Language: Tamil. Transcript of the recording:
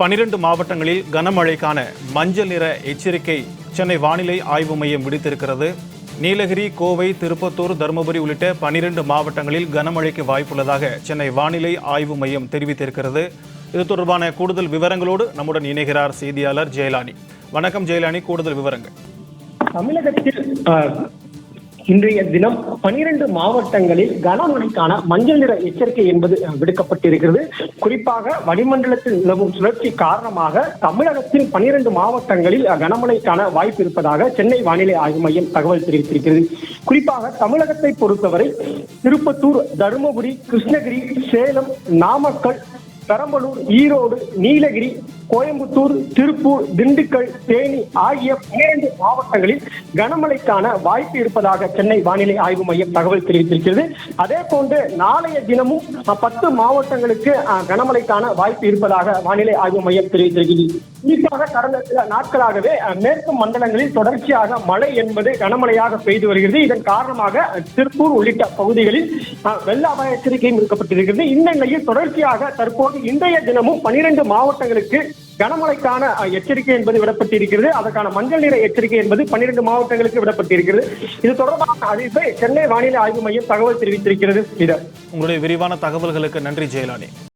பனிரெண்டு மாவட்டங்களில் கனமழைக்கான மஞ்சள் நிற எச்சரிக்கை சென்னை வானிலை ஆய்வு மையம் விடுத்திருக்கிறது. நீலகிரி கோவை திருப்பத்தூர் தருமபுரி உள்ளிட்ட பனிரெண்டு மாவட்டங்களில் கனமழைக்கு வாய்ப்புள்ளதாக சென்னை வானிலை ஆய்வு மையம் தெரிவித்திருக்கிறது. இது தொடர்பான கூடுதல் விவரங்களோடு நம்முடன் இணைகிறார் செய்தியாளர் ஜெயலானி. வணக்கம் ஜெயலானி கூடுதல் விவரங்கள். தமிழகத்தில் இன்றைய தினம் பனிரெண்டு மாவட்டங்களில் கனமழைக்கான மஞ்சள் நிற எச்சரிக்கை என்பது விடுக்கப்பட்டிருக்கிறது. குறிப்பாக வளிமண்டலத்தில் நிலவும் சுழற்சி காரணமாக தமிழகத்தின் பனிரெண்டு மாவட்டங்களில் கனமழைக்கான வாய்ப்பு இருப்பதாக சென்னை வானிலை ஆய்வு மையம் தகவல் தெரிவித்திருக்கிறது. குறிப்பாக தமிழகத்தை பொறுத்தவரை திருப்பத்தூர் தருமபுரி கிருஷ்ணகிரி சேலம் நாமக்கல் பெரம்பலூர் ஈரோடு நீலகிரி கோயம்புத்தூர் திருப்பூர் திண்டுக்கல் தேனி ஆகிய பன்னிரண்டு மாவட்டங்களில் கனமழைக்கான வாய்ப்பு இருப்பதாக சென்னை வானிலை ஆய்வு மையம் தகவல் தெரிவித்திருக்கிறது. அதே போன்று நாளைய தினமும் பத்து மாவட்டங்களுக்கு கனமழைக்கான வாய்ப்பு இருப்பதாக வானிலை ஆய்வு மையம் தெரிவித்திருக்கிறது. குறிப்பாக கடந்த சில நாட்களாகவே மேற்கு மண்டலங்களில் தொடர்ச்சியாக மழை என்பது கனமழையாக பெய்து வருகிறது. இதன் காரணமாக திருப்பூர் உள்ளிட்ட பகுதிகளில் அஹ், வெள்ள அபாய எச்சரிக்கையும் இருக்கப்பட்டிருக்கிறது இந்த நிலையில் தொடர்ச்சியாக தற்போது இன்றைய தினமும் பனிரெண்டு மாவட்டங்களுக்கு கனமழைக்கான எச்சரிக்கை என்பது விடப்பட்டிருக்கிறது. அதற்கான மஞ்சள் நிற எச்சரிக்கை என்பது பன்னிரண்டு மாவட்டங்களுக்கு விடப்பட்டிருக்கிறது. இது தொடர்பான அறிவிப்பை சென்னை வானிலை ஆய்வு மையம் தகவல் தெரிவித்திருக்கிறது. உங்களுடைய விரிவான தகவல்களுக்கு நன்றி ஜெயலானி.